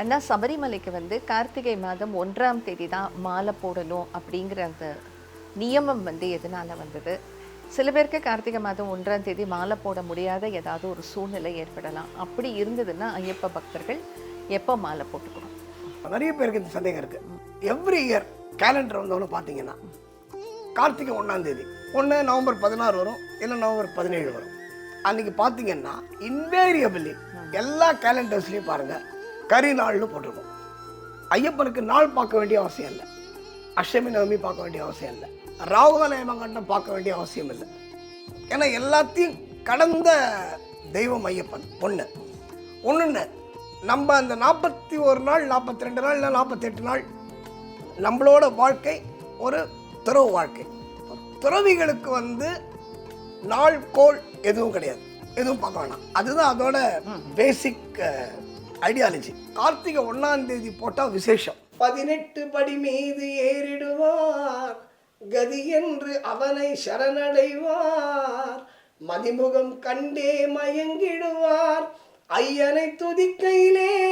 அண்ணா சபரிமலைக்கு வந்து கார்த்திகை மாதம் ஒன்றாம் தேதி தான் மாலை போடணும் அப்படிங்கிற அந்த நியமம் வந்து எதனால வந்தது? சில பேருக்கு கார்த்திகை மாதம் ஒன்றாம் தேதி மாலை போட முடியாத ஏதாவது ஒரு சூழ்நிலை ஏற்படலாம். அப்படி இருந்ததுன்னா ஐயப்ப பக்தர்கள் எப்போ மாலை போட்டுக்கணும்? நிறைய பேருக்கு இந்த சந்தேகம் இருக்கு. எவ்ரி இயர் கேலண்டர் வந்தவொன்னு பார்த்தீங்கன்னா கார்த்திகை ஒன்றாம் தேதி. ஒன்று நவம்பர் பதினாறு வரும் இல்லை நவம்பர் பதினேழு வரும். அன்னைக்கு பார்த்தீங்கன்னா இன்வேரியபிளி எல்லா கேலண்டர்ஸ்லையும் பாருங்க கரி நாள்னு போட்டிருக்கோம். ஐயப்பனுக்கு நாள் பார்க்க வேண்டிய அவசியம் இல்லை. அஷ்டமி நவமி பார்க்க வேண்டிய அவசியம் இல்லை. ராகுகால பார்க்க வேண்டிய அவசியம் இல்லை. ஏன்னா எல்லாத்தையும் கடந்த தெய்வம் ஐயப்பன் ஒன்று ஒன்றுன்னு நம்ம அந்த நாற்பத்தி ஒரு நாள் நாற்பத்தி ரெண்டு நாள் இல்லை நாற்பத்தெட்டு நாள் நம்மளோட வாழ்க்கை ஒரு துறவு வாழ்க்கை. துறவிகளுக்கு வந்து நாள் கோள் எதுவும் கிடையாது. எதுவும் பார்க்க வேணாம். அதுதான் அதோட பேசிக் ஐடியாலஜி கார்த்திகை ஒன்னாம் தேதி போட்டால் விசேஷம். பதினெட்டு படி மீது ஏறிடுவார். கதி என்று அவனை சரணடைவார். மதிமுகம் கண்டே மயங்கிடுவார். ஐயனை துதிக்கையிலே